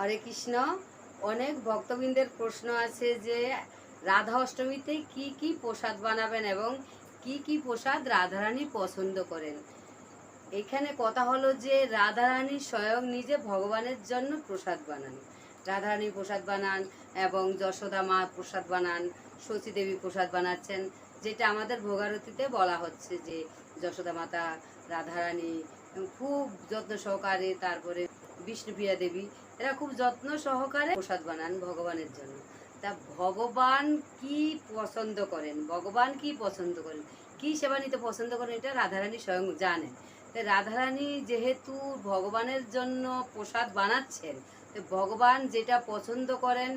হরে কৃষ্ণ। অনেক ভক্তবৃন্দের প্রশ্ন আছে যে, রাধা অষ্টমীতে কি কি প্রসাদ বানাবেন এবং কি কি প্রসাদ রাধারানী পছন্দ করেন? এখানে কথা হলো যে, রাধারানী স্বয়ং নিজে ভগবানের জন্য প্রসাদ বানান। রাধারানী প্রসাদ বানান এবং যশোদা মা প্রসাদ বানান, শচী দেবী প্রসাদ বানাচ্ছেন, যেটা আমাদের ভোগারতিতে বলা হচ্ছে যে, যশোদা মাতা, রাধারানী, খুব যত্ন সহকারে তারপরে বিষ্ণুপ্রিয়া দেবী এরা খুব যত্ন সহকারে প্রসাদ বানান ভগবানের জন্য। তা ভগবান কি পছন্দ করেন? ভগবান কি পছন্দ করেন? কি সেবা নিতে পছন্দ করেন? এটা রাধারানী স্বয়ং জানেন। তো রাধারানী যেহেতু ভগবানের জন্য প্রসাদ বানাচ্ছেন, তো ভগবান যেটা পছন্দ করেন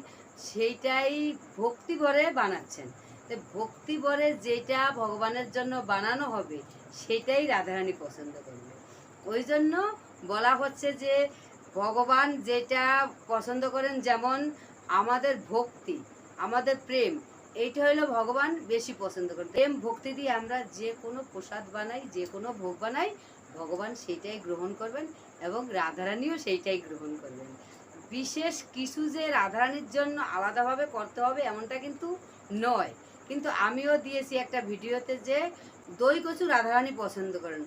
সেইটাই ভক্তি ভরে বানাচ্ছেন। তো ভক্তি ভরে যেটা ভগবানের জন্য বানানো হবে, সেটাই রাধারানী পছন্দ করবে ওই জন্য বলা হচ্ছে যে ভগবান যেটা পছন্দ করেন যেমন আমাদের ভক্তি, আমাদের প্রেম, এইটা হলো ভগবান বেশি পছন্দ করেন। প্রেম, ভক্তি দিয়ে আমরা যে কোনো প্রসাদ বানাই, যে কোনো ভোগ বানাই, ভগবান সেইটাই গ্রহণ করবেন এবং রাধারানীও সেইটাই গ্রহণ করবেন। বিশেষ কিছু যে রাধারানীর জন্য আলাদাভাবে করতে হবে এমনটা কিন্তু নয়। কিন্তু আমিও দিয়েছি একটা ভিডিওতে যে দই কচু রাধারানী পছন্দ করেন।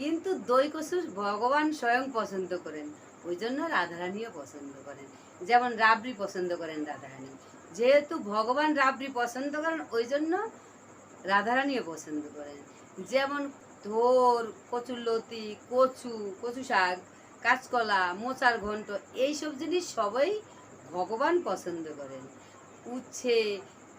কিন্তু দই কচু ভগবান স্বয়ং পছন্দ করেন, ওই জন্য রাধারানীও পছন্দ করেন। যেমন রাবড়ি পছন্দ করেন রাধারানী। যেহেতু ভগবান রাবড়ি পছন্দ করেন, ওই জন্য রাধারানীও পছন্দ করেন। যেমন ধোর কচুরলতি, কচু কচু শাক, কাঁচকলা, মোচার ঘন্ট, এইসব জিনিস সবাই ভগবান পছন্দ করেন। উচ্ছে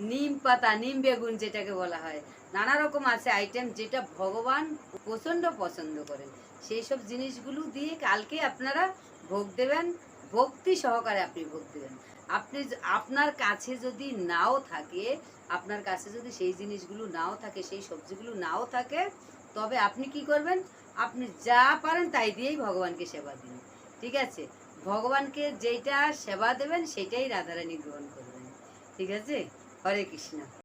নিম পাতা, নিম বেগুন যেটাকে বলা হয়। নানা রকম আছে আইটেম যেটা ভগবান প্রচণ্ড পছন্দ করেন। সেই সব জিনিসগুলো দিয়ে কালকে আপনারা ভোগ দেবেন, ভক্তি সহকারে আপনি ভোগ দেবেন। আপনি আপনার কাছে যদি নাও থাকে, আপনার কাছে যদি সেই জিনিসগুলো নাও থাকে, সেই সবজিগুলো নাও থাকে, তবে আপনি কি করবেন? আপনি যা পারেন তাই দিয়েই ভগবানকে সেবা দিন। ঠিক আছে? ভগবানকে যেটা সেবা দেবেন, সেটাই রাধারানী গ্রহণ করবেন। ঠিক আছে? হরে কৃষ্ণ।